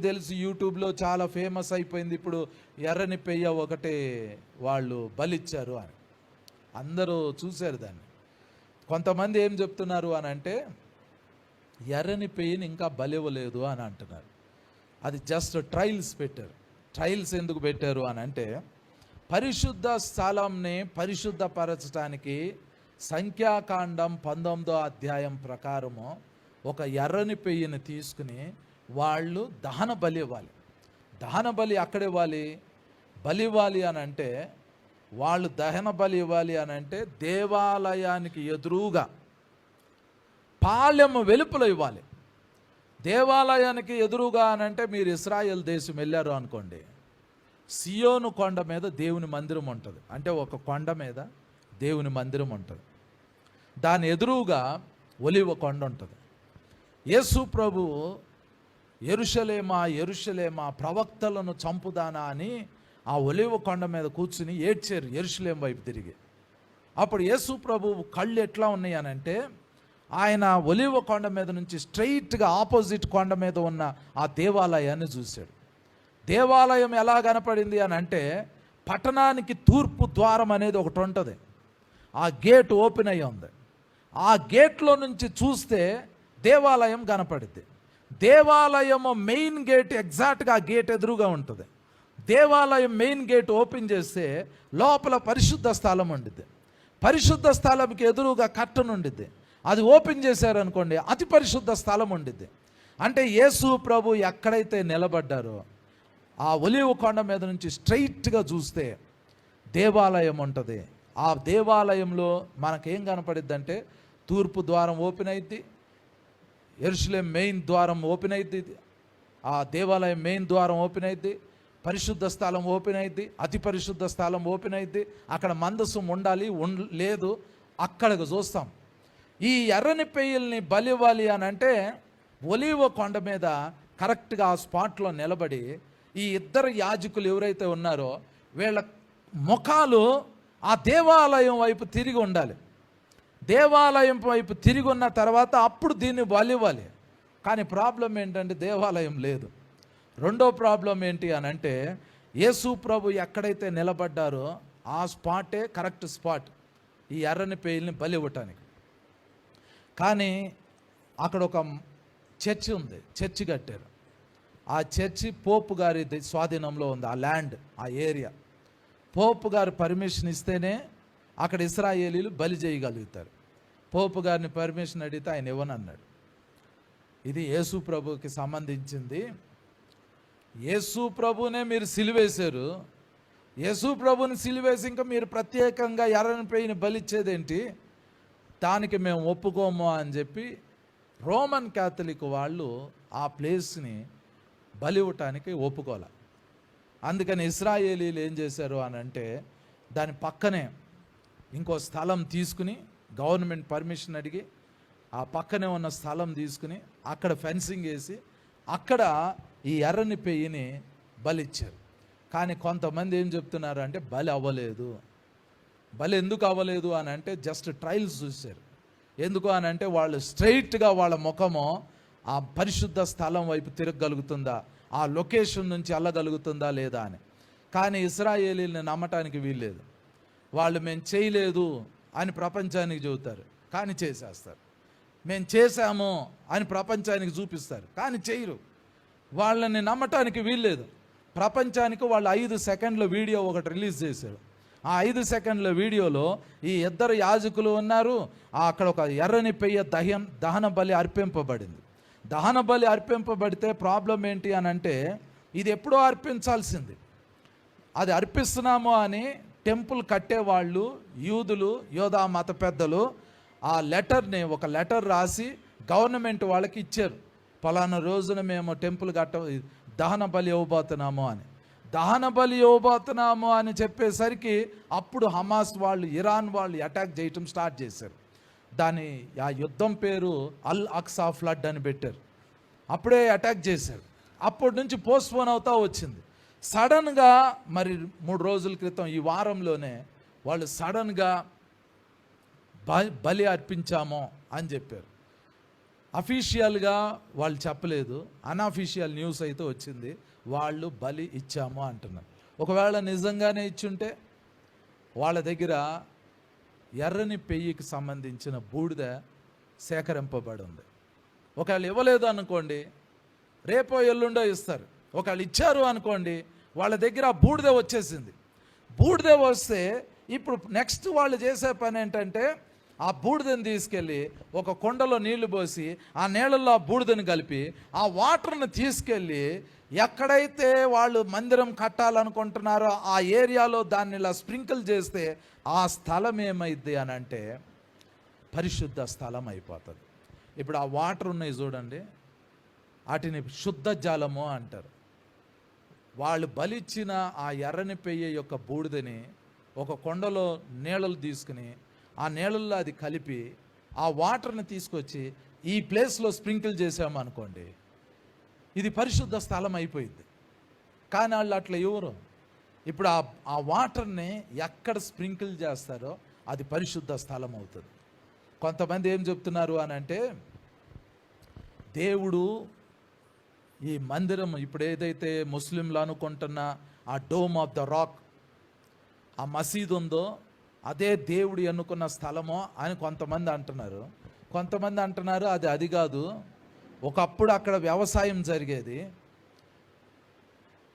తెలుసు యూట్యూబ్లో చాలా ఫేమస్ అయిపోయింది. ఇప్పుడు ఎర్రని పెయ్య ఒకటే వాళ్ళు బలిచ్చారు అని. అందరూ చూశారు దాన్ని. కొంతమంది ఏం చెప్తున్నారు అని అంటే ఎర్రని పెయ్యని ఇంకా బలివ్వలేదు అని అంటున్నారు. అది జస్ట్ ట్రయల్స్ పెట్టారు. ట్రయల్స్ ఎందుకు పెట్టారు అని అంటే పరిశుద్ధ స్థలంని పరిశుద్ధపరచడానికి సంఖ్యాకాండం పంతొమ్మిదో అధ్యాయం ప్రకారము ఒక ఎర్రని పెయ్యని తీసుకుని వాళ్ళు దహన బలి ఇవ్వాలి. దహన బలి అక్కడ ఇవ్వాలి? బలి ఇవ్వాలి అని అంటే వాళ్ళు దహన బలి ఇవ్వాలి అని అంటే దేవాలయానికి ఎదురుగా పాలెము వెలుపల ఇవ్వాలి. దేవాలయానికి ఎదురుగా అని అంటే మీరు ఇస్రాయెల్ దేశం వెళ్ళారు అనుకోండి సియోను కొండ మీద దేవుని మందిరం ఉంటుంది. అంటే ఒక కొండ మీద దేవుని మందిరం ఉంటుంది. దాని ఎదురుగా ఒలివ కొండ ఉంటుంది. యేసు ప్రభు ఎరుషలేమా ఎరుషలేమా ప్రవక్తలను చంపుదానా అని ఆ ఒలివ కొండ మీద కూర్చుని ఏడ్చారు ఎరుషలేం వైపు తిరిగి. అప్పుడు యేసు ప్రభు కళ్ళు ఎట్లా ఉన్నాయనంటే ఆయన ఒలివ కొండ మీద నుంచి స్ట్రైట్గా ఆపోజిట్ కొండ మీద ఉన్న ఆ దేవాలయాన్ని చూశాడు. దేవాలయం ఎలా కనపడింది అని అంటే పట్టణానికి తూర్పు ద్వారం అనేది ఒకటి ఉంటుంది. ఆ గేట్ ఓపెన్ అయ్యి ఉంది. ఆ గేట్లో నుంచి చూస్తే దేవాలయం కనపడింది దేవాలయము మెయిన్ గేట్ ఎగ్జాక్ట్గా ఆ గేట్ ఎదురుగా ఉంటుంది. దేవాలయం మెయిన్ గేట్ ఓపెన్ చేస్తే లోపల పరిశుద్ధ స్థలం ఉండిద్ది. పరిశుద్ధ స్థలంకి ఎదురుగా కట్టను ఉండిద్ది. అది ఓపెన్ చేశారనుకోండి అతి పరిశుద్ధ స్థలం ఉండిద్ది. అంటే యేసు ప్రభు ఎక్కడైతే నిలబడ్డారో ఆ ఒలివ కొండ మీద నుంచి స్ట్రైట్గా చూస్తే దేవాలయం ఉంటుంది. ఆ దేవాలయంలో మనకేం కనపడిద్ది అంటే తూర్పు ద్వారం ఓపెన్ అయింది ఎరుసలేం మెయిన్ ద్వారం ఓపెన్ అయింది ఆ దేవాలయం మెయిన్ ద్వారం ఓపెన్ అయింది పరిశుద్ధ స్థలం ఓపెన్ అయింది అతి పరిశుద్ధ స్థలం ఓపెన్ అయింది అక్కడ మందసం ఉండాలి లేదు. అక్కడికి చూస్తాం. ఈ ఎర్రని పెయ్యల్ని బలివ్వాలి అని అంటే ఒలివ కొండ మీద కరెక్ట్గా ఆ స్పాట్లో నిలబడి ఈ ఇద్దరు యాజకులు ఎవరైతే ఉన్నారో వీళ్ళ ముఖాలు ఆ దేవాలయం వైపు తిరిగి ఉండాలి. దేవాలయం వైపు తిరిగి ఉన్న తర్వాత అప్పుడు దీన్ని బలివ్వాలి కానీ ప్రాబ్లం ఏంటంటే దేవాలయం లేదు. రెండో ప్రాబ్లం ఏంటి అని అంటే యేసు ప్రభు ఎక్కడైతే నిలబడ్డారో ఆ స్పాటే కరెక్ట్ స్పాట్ ఈ ఎర్రని పేయిల్ని బలి ఇవ్వటానికి కానీ అక్కడ ఒక చర్చి ఉంది చర్చి కట్టారు. ఆ చర్చి పోపు గారి స్వాధీనంలో ఉంది ఆ ల్యాండ్ ఆ ఏరియా. పోపు గారు పర్మిషన్ ఇస్తేనే అక్కడ ఇస్రాయేలీలు బలి చేయగలుగుతారు. పోపు గారిని పర్మిషన్ అడిగితే ఆయన ఇవ్వనన్నాడు. ఇది యేసు ప్రభుకి సంబంధించింది. యేసు ప్రభునే మీరు సిలివేశారు. యేసు ప్రభుని సిలివేసి ఇంకా మీరు ప్రత్యేకంగా ఎర్రని పెయిని బలిచ్చేదేంటి? దానికి మేము ఒప్పుకోము అని చెప్పి రోమన్ క్యాథలిక్ వాళ్ళు ఆ ప్లేస్ని బలి ఇవ్వటానికి ఒప్పుకోలే. అందుకని ఇస్రాయేలీలు ఏం చేశారు అని అంటే దాని పక్కనే ఇంకో స్థలం తీసుకుని గవర్నమెంట్ పర్మిషన్ అడిగి ఆ పక్కనే ఉన్న స్థలం తీసుకుని అక్కడ ఫెన్సింగ్ వేసి అక్కడ ఈ ఎర్రని పెయ్యిని బలిచ్చారు. కానీ కొంతమంది ఏం చెప్తున్నారు అంటే బలి అవ్వలేదు. బలి ఎందుకు అవ్వలేదు అని అంటే జస్ట్ ట్రయల్స్ చూశారు. ఎందుకు అని అంటే వాళ్ళు స్ట్రైట్గా వాళ్ళ ముఖము ఆ పరిశుద్ధ స్థలం వైపు తిరగగలుగుతుందా? ఆ లొకేషన్ నుంచి వెళ్ళగలుగుతుందా లేదా అని. కానీ ఇస్రాయేలీని నమ్మటానికి వీల్లేదు. వాళ్ళు మేము చేయలేదు. అని ప్రపంచానికి చెబుతారు. కానీ చేసేస్తారు. మేము చేశాము అని ప్రపంచానికి చూపిస్తారు. కానీ చేయరు. వాళ్ళని నమ్మటానికి వీల్లేదు. ప్రపంచానికి వాళ్ళు ఐదు సెకండ్ల వీడియో ఒకటి రిలీజ్ చేశారు. ఆ ఐదు సెకండ్ల వీడియోలో ఈ ఇద్దరు యాజకులు ఉన్నారు. అక్కడ ఒక ఎర్రని పెయ్య దహన దహన బలి అర్పింపబడింది. దహన బలి అర్పింపబడితే ప్రాబ్లం ఏంటి అని అంటే ఇది ఎప్పుడో అర్పించాల్సింది. అది అర్పిస్తున్నాము అని టెంపుల్ కట్టేవాళ్ళు యూదులు యోధా మత పెద్దలు ఆ లెటర్ని ఒక లెటర్ రాసి గవర్నమెంట్ వాళ్ళకి ఇచ్చారు. పలానా రోజున మేము టెంపుల్ కట్ట దహన బలి ఇవ్వబోతున్నాము అని. దహన బలి ఇవ్వబోతున్నాము అని చెప్పేసరికి అప్పుడు హమాస్ వాళ్ళు ఇరాన్ వాళ్ళు అటాక్ చేయటం స్టార్ట్ చేశారు. దాని ఆ యుద్ధం పేరు అల్ అక్సా ఫ్లడ్ అని పెట్టారు. అప్పుడే అటాక్ చేశారు. అప్పటి నుంచి పోస్ట్పోన్ అవుతా వచ్చింది. సడన్గా మరి మూడు రోజుల క్రితం ఈ వారంలోనే వాళ్ళు సడన్గా బ బలి అర్పించాము అని చెప్పారు. అఫీషియల్గా వాళ్ళు చెప్పలేదు. అన్అఫీషియల్ న్యూస్ అయితే వచ్చింది. వాళ్ళు బలి ఇచ్చాము అంటున్నారు. ఒకవేళ నిజంగానే ఇచ్చుంటే వాళ్ళ దగ్గర ఎర్రని పెయ్యికి సంబంధించిన బూడిద సేకరింపబడి ఉంది. ఒకవేళ ఇవ్వలేదు అనుకోండి రేపో ఎల్లుండో ఇస్తారు. ఒకళ్ళు ఇచ్చారు అనుకోండి వాళ్ళ దగ్గర ఆ బూడిద వచ్చేసింది. బూడిద వస్తే ఇప్పుడు నెక్స్ట్ వాళ్ళు చేసే పని ఏంటంటే ఆ బూడిదని తీసుకెళ్ళి ఒక కొండలో నీళ్ళు పోసి ఆ నీళ్ళల్లో ఆ బూడిదని కలిపి ఆ వాటర్ని తీసుకెళ్ళి ఎక్కడైతే వాళ్ళు మందిరం కట్టాలనుకుంటున్నారో ఆ ఏరియాలో దాన్ని ఇలా స్ప్రింకిల్ చేస్తే ఆ స్థలం ఏమైద్ది అని అంటే పరిశుద్ధ స్థలం అయిపోతుంది. ఇప్పుడు ఆ వాటర్ ఉన్నాయి చూడండి వాటిని శుద్ధ జలము అంటారు. వాళ్ళు బలిచ్చిన ఆ ఎర్రని పెయ్య యొక్క బూడిదని ఒక కొండలో నీళ్ళలు తీసుకుని ఆ నీళ్ళల్లో అది కలిపి ఆ వాటర్ని తీసుకొచ్చి ఈ ప్లేస్లో స్ప్రింకిల్ చేసామనుకోండి ఇది పరిశుద్ధ స్థలం అయిపోయింది. కానీ వాళ్ళు అట్లా ఎవరు? ఇప్పుడు ఆ ఆ వాటర్ని ఎక్కడ స్ప్రింకిల్ చేస్తారో అది పరిశుద్ధ స్థలం అవుతుంది. కొంతమంది ఏం చెప్తున్నారు అని అంటే దేవుడు ఈ మందిరం ఇప్పుడు ఏదైతే ముస్లింలు అనుకుంటున్న ఆ డోమ్ ఆఫ్ ద రాక్ ఆ మసీదు ఉందో అదే దేవుడు అనుకున్న స్థలమో అని కొంతమంది అంటున్నారు. కొంతమంది అంటున్నారు అది అది కాదు. ఒకప్పుడు అక్కడ వ్యవసాయం జరిగేది.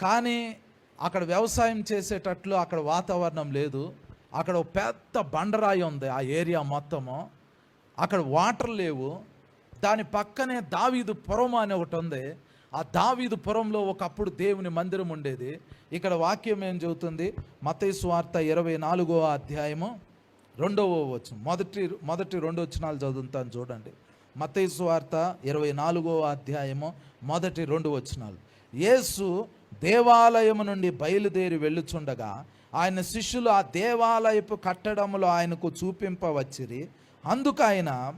కానీ అక్కడ వ్యవసాయం చేసేటట్లు అక్కడ వాతావరణం లేదు. అక్కడ ఒక పెద్ద బండరాయి ఉంది ఆ ఏరియా మొత్తము. అక్కడ వాటర్ లేవు. దాని పక్కనే దావీదు పురం అని ఒకటి ఉంది. ఆ దావీదు పురంలో ఒకప్పుడు దేవుని మందిరం ఉండేది. ఇక్కడ వాక్యం ఏం చెబుతుంది? మతైసు వార్త ఇరవై నాలుగో అధ్యాయము రెండవ వచ్చు మొదటి మొదటి రెండు వచనాలు చదువుతాను చూడండి. మతైసు వార్త ఇరవై నాలుగో అధ్యాయము మొదటి రెండు వచనాలు. యేసు దేవాలయము నుండి బయలుదేరి వెళ్ళుచుండగా ఆయన శిష్యులు ఆ దేవాలయపు కట్టడములో ఆయనకు చూపింపవచ్చిరి అందుకు ఆయన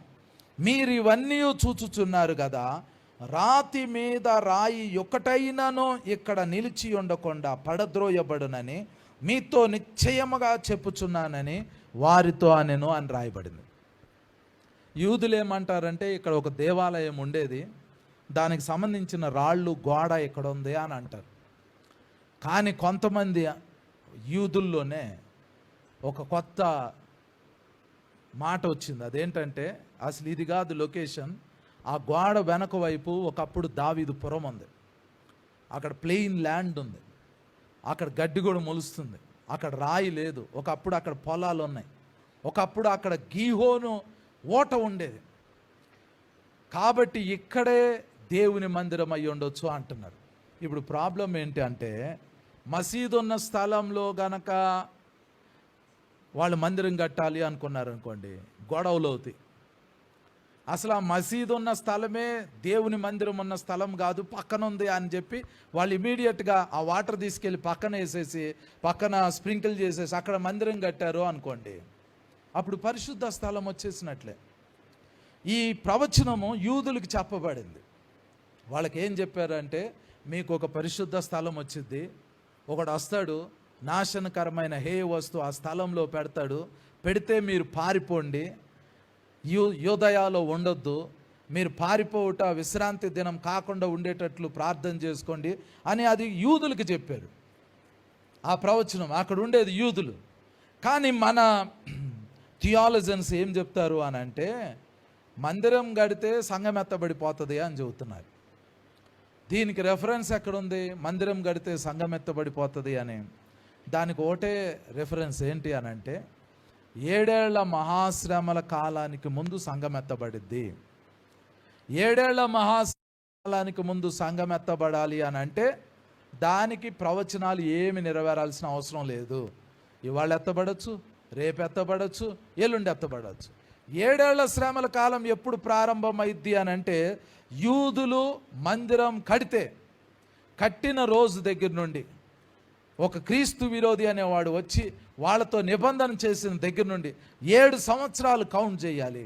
మీరు ఇవన్నీ చూచుచున్నారు కదా రాతి మీద రాయి ఒకటైనను ఇక్కడ నిలిచి ఉండకుండా పడద్రోయబడునని మీతో నిశ్చయముగా చెప్పుచున్నానని వారితో అనెను అని రాయబడింది. యూదులు ఏమంటారంటే ఇక్కడ ఒక దేవాలయం ఉండేది దానికి సంబంధించిన రాళ్ళు గోడ ఇక్కడ ఉంది అని అంటారు. కానీ కొంతమంది యూదుల్లోనే ఒక కొత్త మాట వచ్చింది. అదేంటంటే అసలు ఇది కాదు లొకేషన్ ఆ గోడ వెనక వైపు ఒకప్పుడు దావీదు పురం ఉంది. అక్కడ ప్లెయిన్ ల్యాండ్ ఉంది. అక్కడ గడ్డి కూడా మొలుస్తుంది. అక్కడ రాయి లేదు. ఒకప్పుడు అక్కడ పొలాలు ఉన్నాయి. ఒకప్పుడు అక్కడ గీహోను ఓట ఉండేది. కాబట్టి ఇక్కడే దేవుని మందిరం అయి ఉండొచ్చు అంటున్నారు. ఇప్పుడు ప్రాబ్లం ఏంటి అంటే మసీదు ఉన్న స్థలంలో గనక వాళ్ళు మందిరం కట్టాలి అనుకున్నారు అనుకోండి గొడవలు అవుతాయి. అసలు ఆ మసీదు ఉన్న స్థలమే దేవుని మందిరం ఉన్న స్థలం కాదు పక్కన ఉంది అని చెప్పి వాళ్ళు ఇమీడియట్గా ఆ వాటర్ తీసుకెళ్ళి పక్కన వేసేసి పక్కన స్ప్రింకిల్ చేసేసి అక్కడ మందిరం కట్టారు అనుకోండి. అప్పుడు పరిశుద్ధ స్థలం వచ్చేసినట్లే. ఈ ప్రవచనము యూదులకు చెప్పబడింది. వాళ్ళకి ఏం చెప్పారంటే మీకు ఒక పరిశుద్ధ స్థలం వచ్చింది ఒకడు వస్తాడు నాశనకరమైన హే వస్తువు ఆ స్థలంలో పెడతాడు. పెడితే మీరు పారిపోండి. యు యోదయాలో ఉండొద్దు. మీరు పారిపోవుట విశ్రాంతి దినం కాకుండా ఉండేటట్లు ప్రార్థన చేసుకోండి అని అది యూదులకు చెప్పారు. ఆ ప్రవచనం అక్కడ ఉండేది యూదులు. కానీ మన థియాలజన్స్ ఏం చెప్తారు అని అంటే మందిరం గడితే సంఘం ఎత్తబడిపోతుంది అని చెబుతున్నారు. దీనికి రెఫరెన్స్ ఎక్కడుంది? మందిరం గడితే సంఘం ఎత్తబడిపోతుంది అని. దానికి ఒకటే రెఫరెన్స్ ఏంటి అని అంటే ఏడేళ్ళ మహాశ్రమల కాలానికి ముందు సంఘం ఎత్తబడిద్ది ఏడేళ్ళ మహాశ్రమకాలానికి ముందు సంఘం ఎత్తబడాలి అని అంటే దానికి ప్రవచనాలు ఏమి నెరవేరాల్సిన అవసరం లేదు. ఇవాళ ఎత్తబడచ్చు రేపు ఎత్తబడచ్చు ఎల్లుండి ఎత్తబడచ్చు. ఏడేళ్ళ శ్రమల కాలం ఎప్పుడు ప్రారంభమైద్ది అని అంటే యూదులు మందిరం కడితే కట్టిన రోజు దగ్గర నుండి. ఒక క్రీస్తు విరోధి అనేవాడు వచ్చి వాళ్ళతో నిబంధన చేసిన దగ్గర నుండి ఏడు సంవత్సరాలు కౌంట్ చేయాలి.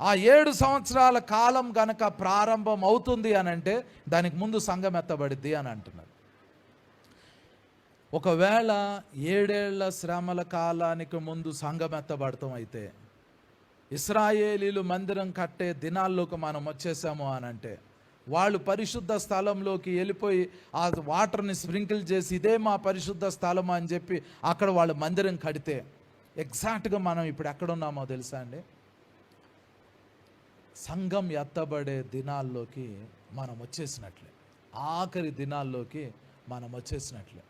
ఆ ఏడు సంవత్సరాల కాలం గనక ప్రారంభం అవుతుంది అని అంటే దానికి ముందు సంఘం ఎత్తబడిద్ది అని అంటున్నారు. ఒకవేళ ఏడేళ్ళ శ్రమల కాలానికి ముందు సంఘం ఎత్తబడతాం అయితే ఇస్రాయేలీలు మందిరం కట్టే దినాల్లోకి మనం వచ్చేసాము అని అంటే వాళ్ళు పరిశుద్ధ స్థలంలోకి వెళ్ళిపోయి ఆ వాటర్ని స్ప్రింకిల్ చేసి ఇదే మా పరిశుద్ధ స్థలం అని చెప్పి అక్కడ వాళ్ళు మందిరం కడితే ఎగ్జాక్ట్గా మనం ఇప్పుడు ఎక్కడ ఉన్నామో తెలుసా అండి? సంఘం ఎత్తబడే దినాల్లోకి మనం వచ్చేసినట్లే. ఆఖరి దినాల్లోకి మనం వచ్చేసినట్లే.